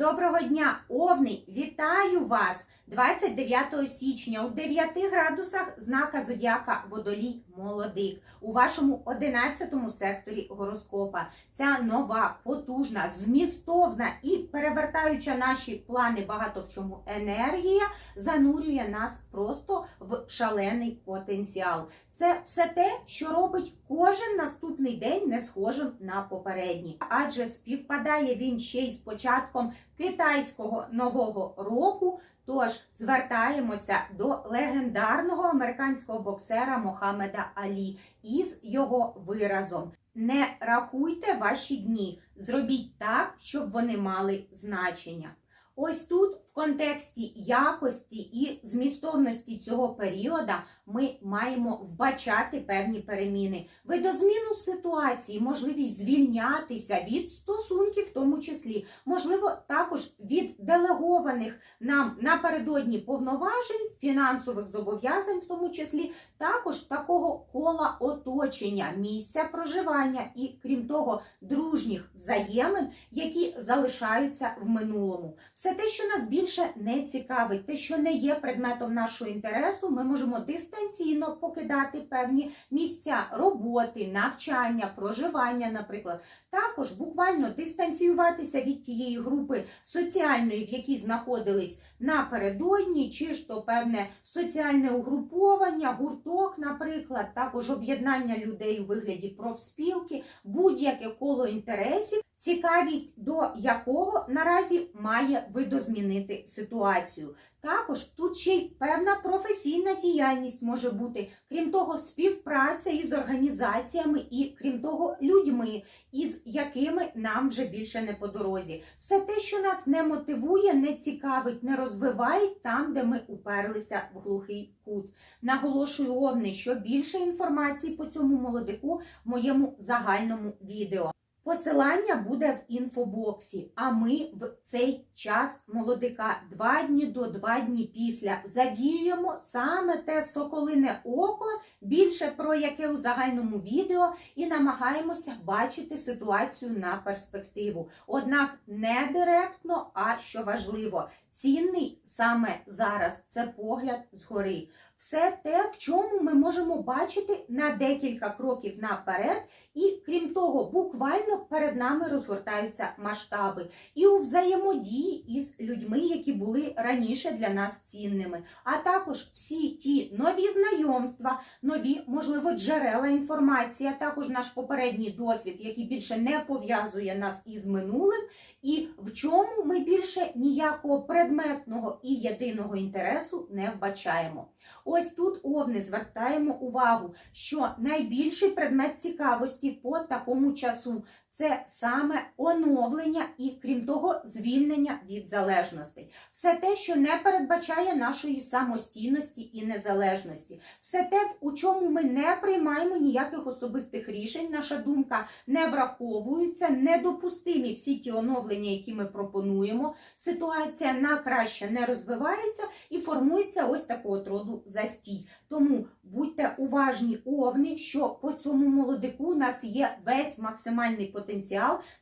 Доброго дня, Овни! Вітаю вас 29 січня у 9 градусах знака Зодіака Водолій Молодик у вашому 11 секторі гороскопа. Ця нова, потужна, змістовна і перевертаюча наші плани багато в чому енергія занурює нас просто в шалений потенціал. Це все те, що робить кожен наступний день не схожим на попередній, адже співпадає він ще й з початком китайського нового року. Тож звертаємося до легендарного американського боксера Мохаммеда Алі із його виразом: не рахуйте ваші дні, зробіть так, щоб вони мали значення. Ось тут, контексті якості і змістовності цього періода, ми маємо вбачати певні переміни. Видозміну ситуації, можливість звільнятися від стосунків, в тому числі, можливо, також від делегованих нам напередодні повноважень, фінансових зобов'язань, в тому числі, також такого кола оточення, місця проживання і, крім того, дружніх взаємин, які залишаються в минулому. Все те, що нас більше не цікавить, те, що не є предметом нашого інтересу, ми можемо дистанційно покидати певні місця роботи, навчання, проживання, наприклад. Також буквально дистанціюватися від тієї групи соціальної, в якій знаходились напередодні, чи ж то певне соціальне угруповання, гурток, наприклад, також об'єднання людей у вигляді профспілки, будь-яке коло інтересів, цікавість до якого наразі має видозмінити ситуацію. Також тут ще й певна професійна діяльність може бути, крім того, співпраця із організаціями і, крім того, людьми, із якими нам вже більше не по дорозі. Все те, що нас не мотивує, не цікавить, не розвиває там, де ми уперлися в глухий кут. Наголошую овни, що більше інформації по цьому молодику в моєму загальному відео. Посилання буде в інфобоксі, а ми в цей час молодика два дні до два дні після задіюємо саме те соколине око, більше про яке у загальному відео, і намагаємося бачити ситуацію на перспективу. Однак не директно, а що важливо, цінний саме зараз це погляд згори. Все те, в чому ми можемо бачити на декілька кроків наперед, і крім того, буквально перед нами розгортаються масштаби. І у взаємодії із людьми, які були раніше для нас цінними, а також всі ті нові знайомства, нові, можливо, джерела інформації, а також наш попередній досвід, який більше не пов'язує нас із минулим, і в чому ми більше ніякого предметного і єдиного інтересу не вбачаємо. Ось тут овни звертаємо увагу, що найбільший предмет цікавості по такому часу це саме оновлення і, крім того, звільнення від залежностей. Все те, що не передбачає нашої самостійності і незалежності, все те, у чому ми не приймаємо ніяких особистих рішень, наша думка не враховується, недопустимі всі ті оновлення, які ми пропонуємо. Ситуація на краще не розвивається і формується ось такого роду застій. Тому будьте уважні овни, що по цьому молодику у нас є весь максимальний потенціал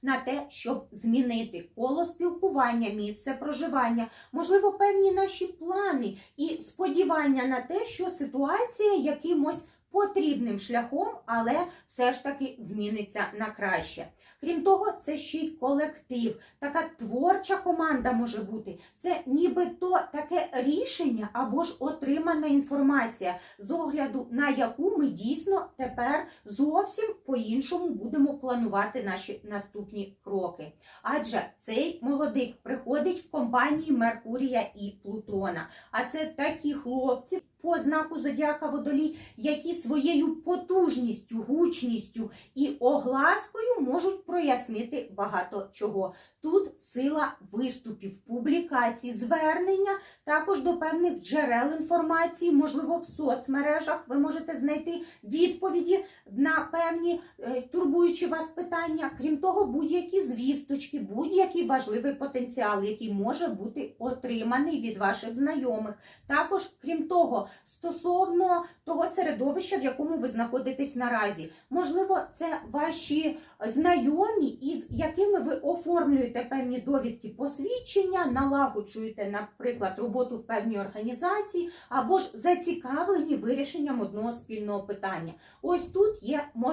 на те, щоб змінити коло спілкування, місце проживання, можливо, певні наші плани і сподівання на те, що ситуація якимось потрібним шляхом, але все ж таки зміниться на краще. Крім того, це ще й колектив, така творча команда може бути. Це нібито таке рішення або ж отримана інформація, з огляду на яку ми дійсно тепер зовсім по-іншому будемо планувати наші наступні кроки. Адже цей молодик приходить в компанії Меркурія і Плутона. А це такі хлопці. По знаку Зодіака Водолій, які своєю потужністю, гучністю і огласкою можуть прояснити багато чого. Тут сила виступів, публікацій, звернення також до певних джерел інформації, можливо, в соцмережах ви можете знайти відповіді на певні е, турбуючі вас питання. Крім того, будь-які звісточки, будь-який важливий потенціал, який може бути отриманий від ваших знайомих. Також, крім того, стосовно того середовища, в якому ви знаходитесь наразі, можливо, це ваші знайомі, із якими ви оформлюєте певні довідки посвідчення, налагоджуєте, наприклад, роботу в певній організації, або ж зацікавлені вирішенням одного спільного питання. Ось тут є можливість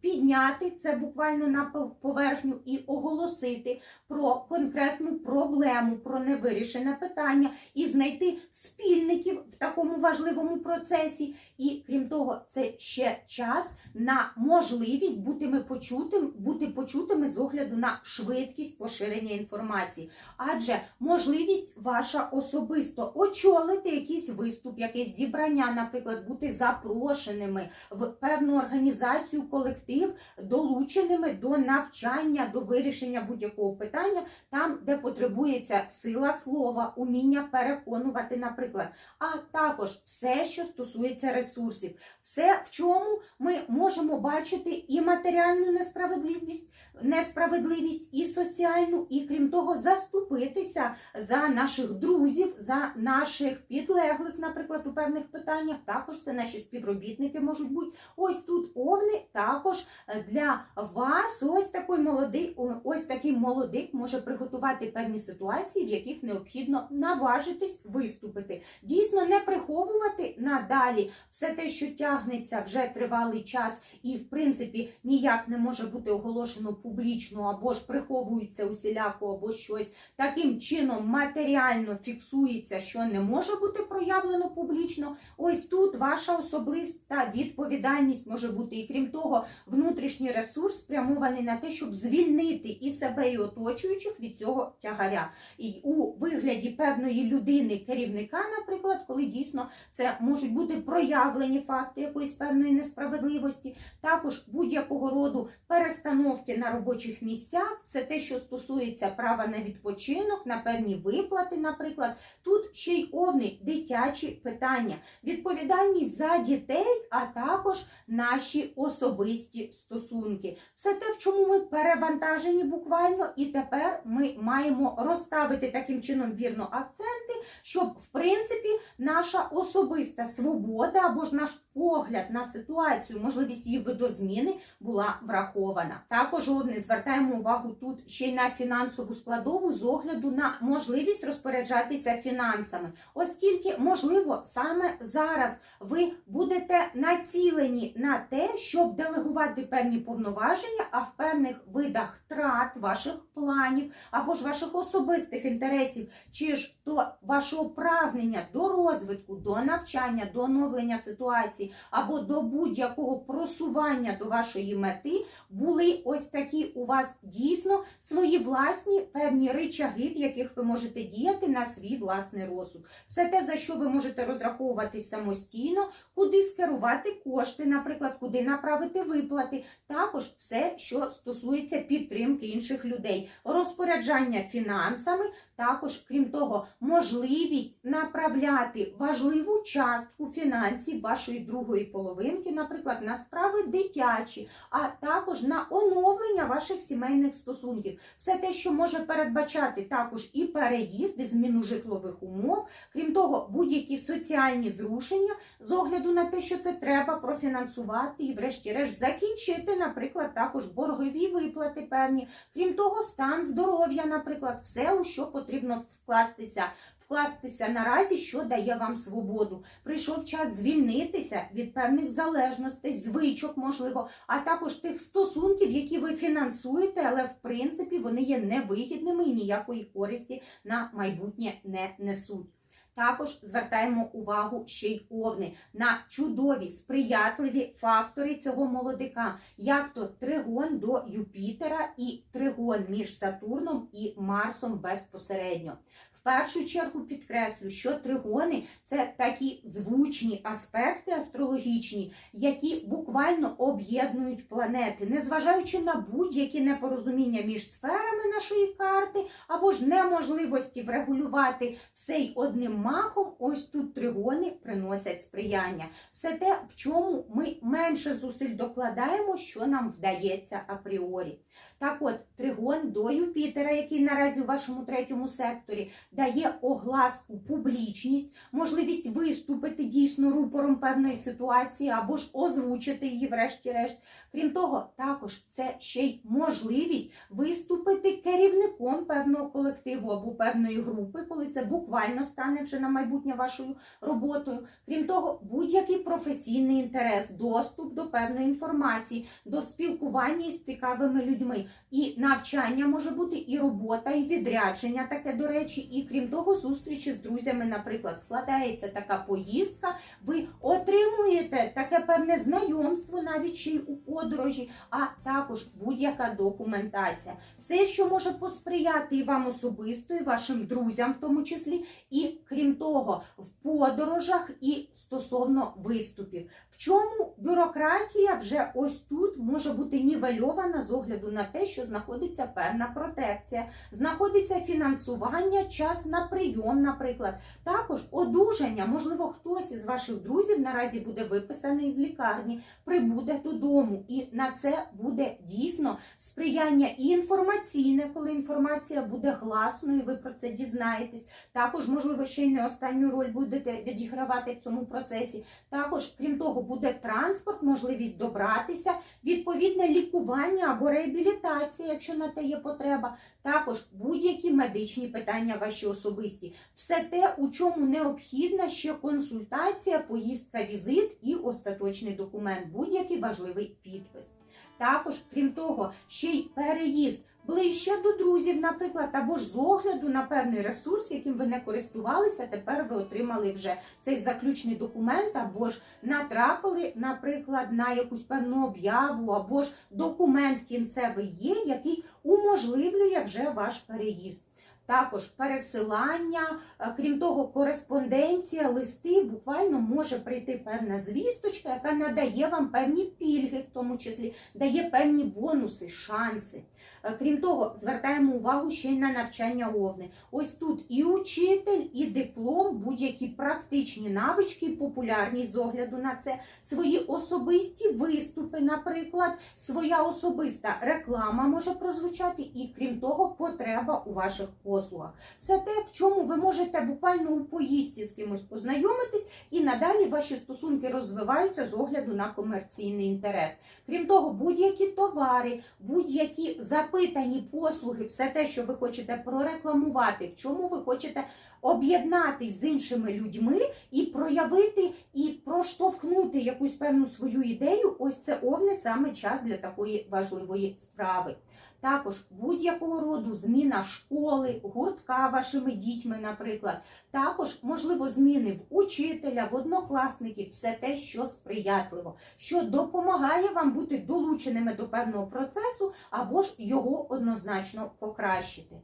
підняти це буквально на поверхню і оголосити про конкретну проблему, про невирішене питання і знайти спільників в такому важливому процесі. І крім того, це ще час на можливість бути почутим, бути почутими з огляду на швидкість поширення інформації. Адже можливість ваша особисто очолити якийсь виступ, якесь зібрання, наприклад, бути запрошеними в певну організацію, колектив, долученими до навчання, до вирішення будь-якого питання, там, де потребується сила слова, уміння переконувати, наприклад, а також все, що стосується ресурсів, все, в чому ми можемо бачити і матеріальну несправедливість, несправедливість, і соціальну, і крім того, заступитися за наших друзів, за наших підлеглих, наприклад, у певних питаннях. Також це наші співробітники можуть бути. Ось тут овни також е, для вас. Ось такий молодий, ось такий молодик може приготувати певні ситуації, в яких необхідно наважитись виступити. Дійсно, не приховувати надалі все те, що тягнеться вже тривалий час, і в принципі ніяк не може бути оголошено публічно, або ж приховується усіляко, або щось таким чином матеріально фіксується, що не може бути проявлено публічно. Ось тут ваша особиста відповідальність може бути, і крім того, внутрішній ресурс спрямований на те, щоб звільнити і себе, і оточуючих від цього тягаря. І у вигляді певної людини, керівника, наприклад, коли дійсно це можуть бути проявлені факти якоїсь певної несправедливості, також будь-якого роду перестановки на робочих місцях, це те, що стосується права на відпочинок, на певні виплати, наприклад. Тут ще й овни дитячі питання, відповідальність за дітей, а також наші особисті стосунки. Все те, в чому ми перевантажені буквально, і тепер ми маємо розставити таким чином вірно акценти, щоб в принципі наша особиста свобода або ж наш погляд на ситуацію, можливість її видозміни була врахована. Також овни звертаємо увагу тут ще й на фінансову складову з огляду на можливість розпоряджатися фінансами, оскільки можливо саме зараз ви будете націлені на те, щоб делегувати певні повноваження, а в певних видах трат ваших планів або ж ваших особистих інтересів, чи ж то вашого прагнення до розвитку, до навчання, до оновлення ситуації або до будь-якого просування до вашої мети, були ось такі у вас дійсно свої власні певні ричаги, в яких ви можете діяти на свій власний розсуд. Все те, за що ви можете розраховувати самостійно, куди скерувати кошти, наприклад, куди направити виплати, також все, що стосується підтримки інших людей, розпоряджання фінансами, також, крім того, можливість направляти важливу частку фінансів вашої другої половинки, наприклад, на справи дитячі, а також на оновлення ваших сімейних стосунків. Все те, що може передбачати також і переїзд, і зміну житлових умов, крім того, будь-які соціальні зрушення з огляду на те, що це треба профінансувати і, врешті-решт, закінчити, наприклад, також боргові виплати певні. Крім того, стан здоров'я, наприклад, все, у що потрібно вкластися. Вкластися наразі, що дає вам свободу. Прийшов час звільнитися від певних залежностей, звичок, можливо, а також тих стосунків, які ви фінансуєте, але в принципі вони є невигідними і ніякої користі на майбутнє не несуть. Також звертаємо увагу ще й овни на чудові сприятливі фактори цього молодика, як то тригон до Юпітера і тригон між Сатурном і Марсом безпосередньо. В першу чергу підкреслю, що тригони це такі звучні аспекти астрологічні, які буквально об'єднують планети, незважаючи на будь-які непорозуміння між сферами нашої карти, або ж неможливості врегулювати все й одним махом, ось тут тригони приносять сприяння. Все те, в чому ми менше зусиль докладаємо, що нам вдається апріорі. Так от, тригон до Юпітера, який наразі у вашому третьому секторі, дає огласку, публічність, можливість виступити дійсно рупором певної ситуації або ж озвучити її, врешті-решт. Крім того, також це ще й можливість виступити керівником певного колективу або певної групи, коли це буквально стане вже на майбутнє вашою роботою. Крім того, будь-який професійний інтерес, доступ до певної інформації, до спілкування із цікавими людьми. І навчання може бути, і робота, і відрядження таке, до речі, і крім того, зустрічі з друзями, наприклад, складається така поїздка, ви отримуєте таке певне знайомство, навіть ще й у подорожі, а також будь-яка документація. Все, що може посприяти і вам особисто, і вашим друзям, в тому числі, і крім того, в подорожах і стосовно виступів. В чому бюрократія вже ось тут може бути нівельована з огляду на те, що знаходиться певна протекція, знаходиться фінансування, час на прийом, наприклад. Також одужання, можливо, хтось із ваших друзів наразі буде виписаний з лікарні, прибуде додому, і на це буде дійсно сприяння і інформаційне, коли інформація буде гласною, ви про це дізнаєтесь. Також, можливо, ще й не останню роль будете відігравати в цьому процесі. Також, крім того, буде транспорт, можливість добратися, відповідне лікування або реабілітація, якщо на те є потреба. Також будь-які медичні питання ваші особисті. Все те, у чому необхідна ще консультація, поїздка, візит і остаточний документ, будь-який важливий підпис. Також, крім того, ще й переїзд ближче до друзів, наприклад, або ж з огляду на певний ресурс, яким ви не користувалися, тепер ви отримали вже цей заключний документ, або ж натрапили, наприклад, на якусь певну об'яву, або ж документ кінцевий є, який уможливлює вже ваш переїзд. Також пересилання, е, крім того, кореспонденція, листи буквально може прийти певна звісточка, яка надає вам певні пільги, в тому числі дає певні бонуси, шанси. Е, Крім того, звертаємо увагу ще й на навчання овни. Ось тут і учитель, і диплом, будь-які практичні навички, і популярність з огляду на це, свої особисті виступи, наприклад, своя особиста реклама може прозвучати, і крім того, потреба у ваших послугах. Все те, в чому ви можете буквально у поїздці з кимось познайомитись, і надалі ваші стосунки розвиваються з огляду на комерційний інтерес. Крім того, будь-які товари, будь-які запитані послуги, все те, що ви хочете прорекламувати, в чому ви хочете об'єднатись з іншими людьми і проявити і проштовхнути якусь певну свою ідею, ось це овне саме час для такої важливої справи. Також будь-якого роду зміна школи, гуртка вашими дітьми, наприклад, також можливо зміни в учителя, в однокласників, все те, що сприятливо, що допомагає вам бути долученими до певного процесу або ж його однозначно покращити.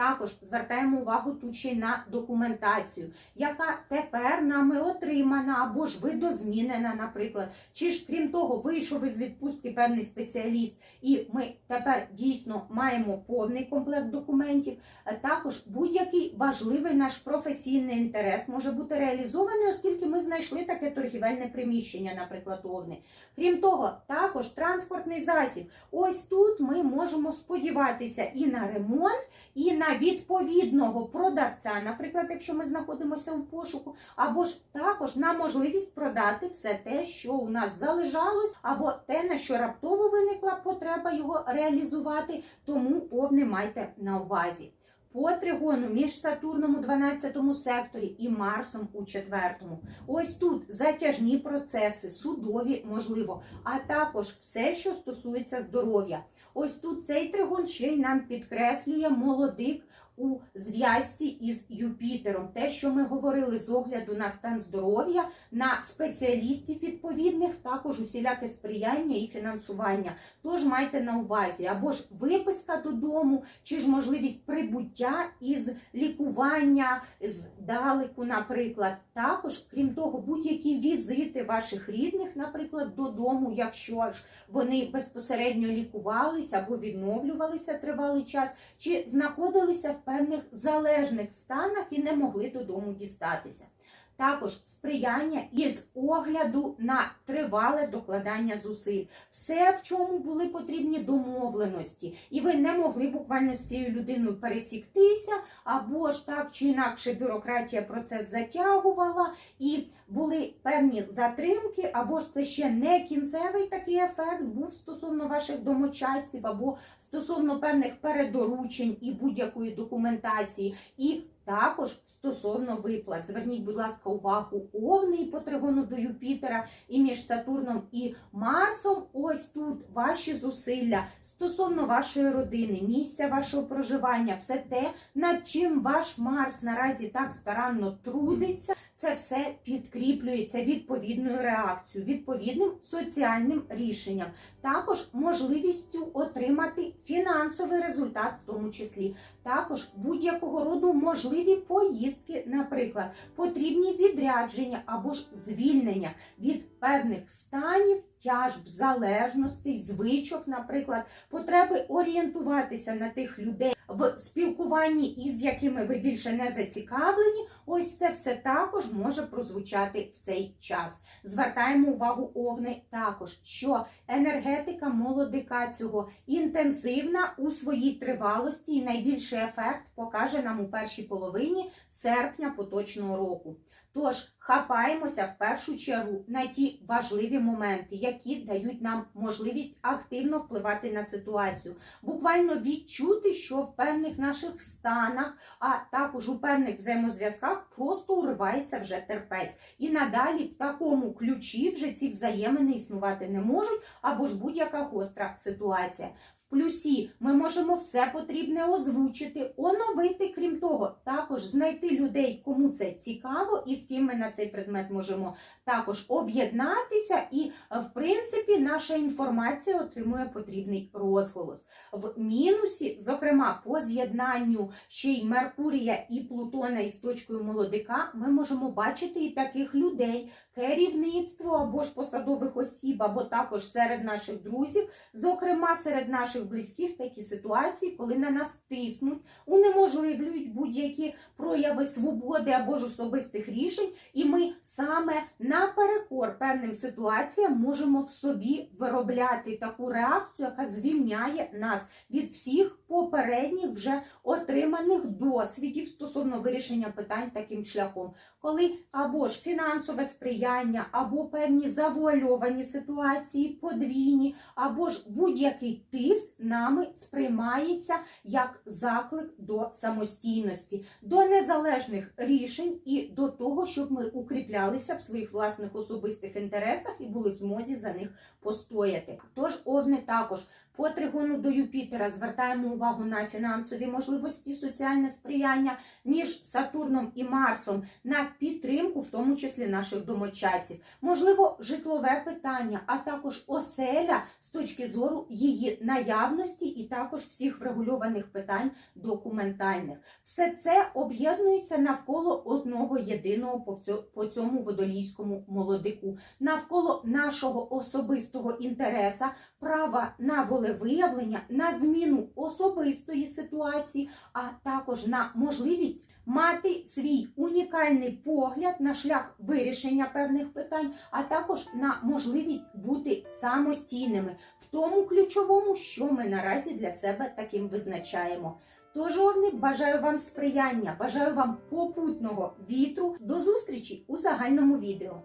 Також звертаємо увагу тут ще на документацію, яка тепер нами отримана або ж видозмінена, наприклад. Чи ж крім того, вийшов із відпустки певний спеціаліст, і ми тепер дійсно маємо повний комплект документів. Також будь-який важливий наш професійний інтерес може бути реалізований, оскільки ми знайшли таке торгівельне приміщення, наприклад, овни. Крім того, також транспортний засіб. Ось тут ми можемо сподіватися і на ремонт, і на відповідного продавця, наприклад, якщо ми знаходимося у пошуку, або ж також на можливість продати все те, що у нас залежалось, або те, на що раптово виникла потреба його реалізувати. Тому повне майте на увазі. По тригону між Сатурном у 12 секторі і Марсом у 4. Ось тут затяжні процеси, судові, можливо, а також все, що стосується здоров'я. Ось тут цей тригон ще й нам підкреслює молодик у зв'язці із Юпітером. Те, що ми говорили з огляду на стан здоров'я, на спеціалістів відповідних, також усіляке сприяння і фінансування. Тож майте на увазі або ж виписка додому, чи ж можливість прибуття із лікування здалеку, наприклад. Також, крім того, будь-які візити ваших рідних, наприклад, додому, якщо ж вони безпосередньо лікувалися або відновлювалися тривалий час, чи знаходилися в певних залежних станах і не могли додому дістатися. Також сприяння із огляду на тривале докладання зусиль. Все, в чому були потрібні домовленості, і ви не могли буквально з цією людиною пересіктися, або ж так чи інакше бюрократія процес затягувала, і були певні затримки, або ж це ще не кінцевий такий ефект був стосовно ваших домочадців, або стосовно певних передоручень і будь-якої документації. І також стосовно виплат. Зверніть, будь ласка, увагу овни по тригону до Юпітера і між Сатурном і Марсом. Ось тут ваші зусилля стосовно вашої родини, місця вашого проживання, все те, над чим ваш Марс наразі так старанно трудиться. Це все підкріплюється відповідною реакцією, відповідним соціальним рішенням, також можливістю отримати фінансовий результат, в тому числі, також будь-якого роду можливі поїздки, наприклад, потрібні відрядження або ж звільнення від певних станів, тяжб, залежностей, звичок, наприклад, потреби орієнтуватися на тих людей в спілкуванні, із якими ви більше не зацікавлені. Ось це все також може прозвучати в цей час. Звертаємо увагу овни також, що енергетика молодика цього інтенсивна у своїй тривалості, і найбільший ефект покаже нам у першій половині серпня поточного року. Тож хапаємося в першу чергу на ті важливі моменти, які дають нам можливість активно впливати на ситуацію, буквально відчути, що в певних наших станах, а також у певних взаємозв'язках просто уривається вже терпець. І надалі в такому ключі вже ці взаємини існувати не можуть, або ж будь-яка гостра ситуація. Плюсі ми можемо все потрібне озвучити, оновити. Крім того, також знайти людей, кому це цікаво, і з ким ми на цей предмет можемо також об'єднатися. І, в принципі, наша інформація отримує потрібний розголос. В мінусі, зокрема, по з'єднанню ще й Меркурія і Плутона із точкою молодика, ми можемо бачити і таких людей, керівництво або ж посадових осіб, або також серед наших друзів, зокрема серед наших близьких такі ситуації, коли на нас тиснуть, унеможливлюють будь-які прояви свободи або ж особистих рішень, і ми саме наперекор певним ситуаціям можемо в собі виробляти таку реакцію, яка звільняє нас від всіх попередніх вже отриманих досвідів стосовно вирішення питань таким шляхом, коли або ж фінансове сприяння, або певні завуальовані ситуації, подвійні, або ж будь-який тиск нами сприймається як заклик до самостійності, до незалежних рішень і до того, щоб ми укріплялися в своїх власних особистих інтересах і були в змозі за них постояти. Тож овни також по тригону до Юпітера звертаємо увагу на фінансові можливості, соціальне сприяння між Сатурном і Марсом на підтримку, в тому числі наших домочадців, можливо, житлове питання, а також оселя з точки зору її наявності, і також всіх врегульованих питань документальних. Все це об'єднується навколо одного єдиного по цьому водолійському молодику, навколо нашого особистого інтереса, права на волевиявлення, на зміну особистої ситуації, а також на можливість мати свій унікальний погляд на шлях вирішення певних питань, а також на можливість бути самостійними в тому ключовому, що ми наразі для себе таким визначаємо. Тож, овни, бажаю вам сприяння, бажаю вам попутного вітру. До зустрічі у загальному відео.